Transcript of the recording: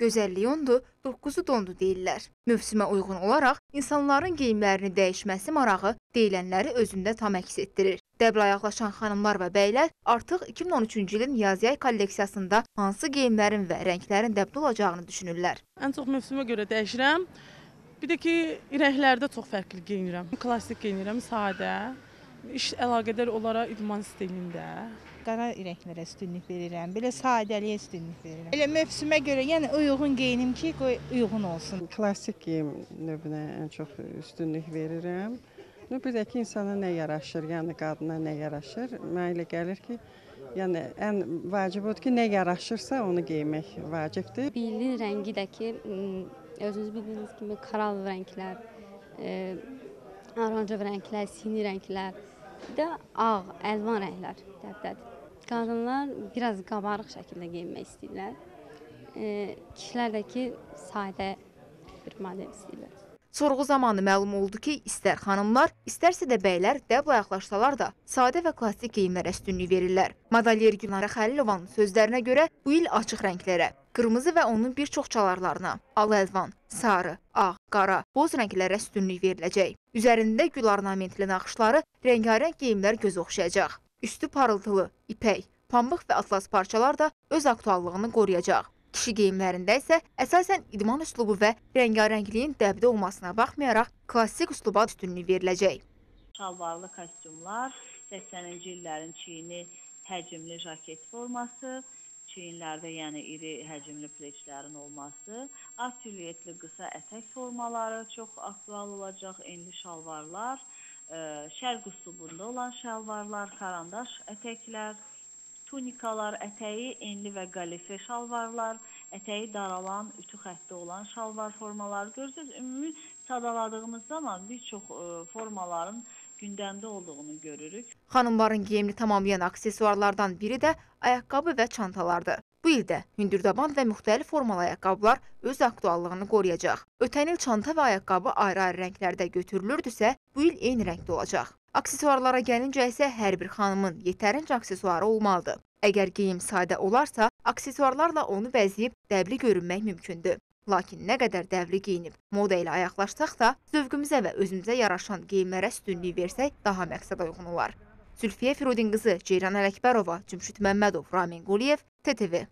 Gözəlliyi ondur, doqquzu dondu deyirlər. Mövsümə uyğun olaraq insanların geyimlərini dəyişməsi marağı deyilənləri özündə tam əks etdirir. Dəblə ayaqlaşan xanımlar və bəylər artıq 2013-cü ilin yaz-yay kolleksiyasında hansı geyimlərin və rənglərin dəbdə olacağını düşünürlər. Ən çox mövsümə görə dəyişirəm. Bir də ki, rənglərdə çox fərqli geyinirəm. Klassik geyinirəm, sadə. İş əlaqədar olaraq idman stilində. qara rənglərə üstünlük verirəm. Belə sadəliyə üstünlük verirəm. Elə mövsümə görə, yəni uyğun geyinim ki, qoy uyğun olsun. Klassik geyim növünə ən çox üstünlük verirəm. Ну, bir də ki, insana nə yaraşır, yəni qadına nə yaraşır? Mənə elə gəlir ki, yəni ən vacib odur ki, nə yaraşırsa onu geymək vacibdir. Bilin rəngi də ki, özünüz bildiyiniz kimi koral rənglər, e, oranjov rənglər, sini rənglər, bir də ağ, əlvan rənglər dəbdədir. Qadınlar biraz qabarıq şəkildə geyinmək istəyirlər. E, kişilər də ki, sadə bir model istəyirlər. Sorğu zamanı məlum oldu ki, istər xanımlar, istərsə də bəylər dəblə ayaqlaşsalar da sadə və klassik geyimlərə üstünlük verirlər. Modalyer Gülnara Xəlilovanın sözlərinə görə bu il açıq rənglərə, qırmızı və onun bir çox çalarlarına, al əlvan, sarı, ağ, qara, boz rənglərə üstünlük veriləcək. Üzərində gül ornamentli naxışları, rəngarəng geyimlər göz oxşayacaq. Üstü parıltılı, ipək, pambıq və atlas parçalar da öz aktuallığını qoruyacaq. Kişi geyimlərində isə əsasən idman üslubu və rəngarəngliyin dəbdə olmasına baxmayaraq klassik üsluba üstünlük veriləcək. şalvarlı kostyumlar, 80-ci illərin çiyini həcmli jaket forması, çiyinlərdə yəni iri həcmli pleçlərin olması, az siluetli qısa ətək formaları çox aktual olacaq, enli şalvarlar, ə, şərq üslubunda olan şalvarlar, karandaş ətəklər, tunikalar, ətəyi enli və qalife şalvarlar, ətəyi daralan, ütü xətti olan şalvar formaları görürsüz. Ümumi sadaladığımız zaman bir çox ə, formaların gündəmdə olduğunu görürük. Xanımların geyimini tamamlayan aksesuarlardan biri də ayaqqabı və çantalardır. Bu ildə hündürdaban və müxtəlif formalı ayaqqabılar öz aktuallığını qoruyacaq. Ötən il çanta və ayaqqabı ayrı-ayrı rənglərdə götürülürdüsə, bu il eyni rəngdə olacaq. Aksesuarlara gəlincə isə hər bir xanımın yetərincə aksesuarı olmalıdır. Əgər geyim sadə olarsa, aksesuarlarla onu bəzəyib dəbli görünmək mümkündür. Lakin nə qədər dəvli geyinib, moda ilə ayaqlaşsaq da, zövqümüzə və özümüzə yaraşan geyimlərə üstünlük versək daha məqsədə uyğun olar. Zülfiyə Firudin qızı Ceyran Ələkbərova, Cümşüd Məmmədov, Ramin Quliyev, TTV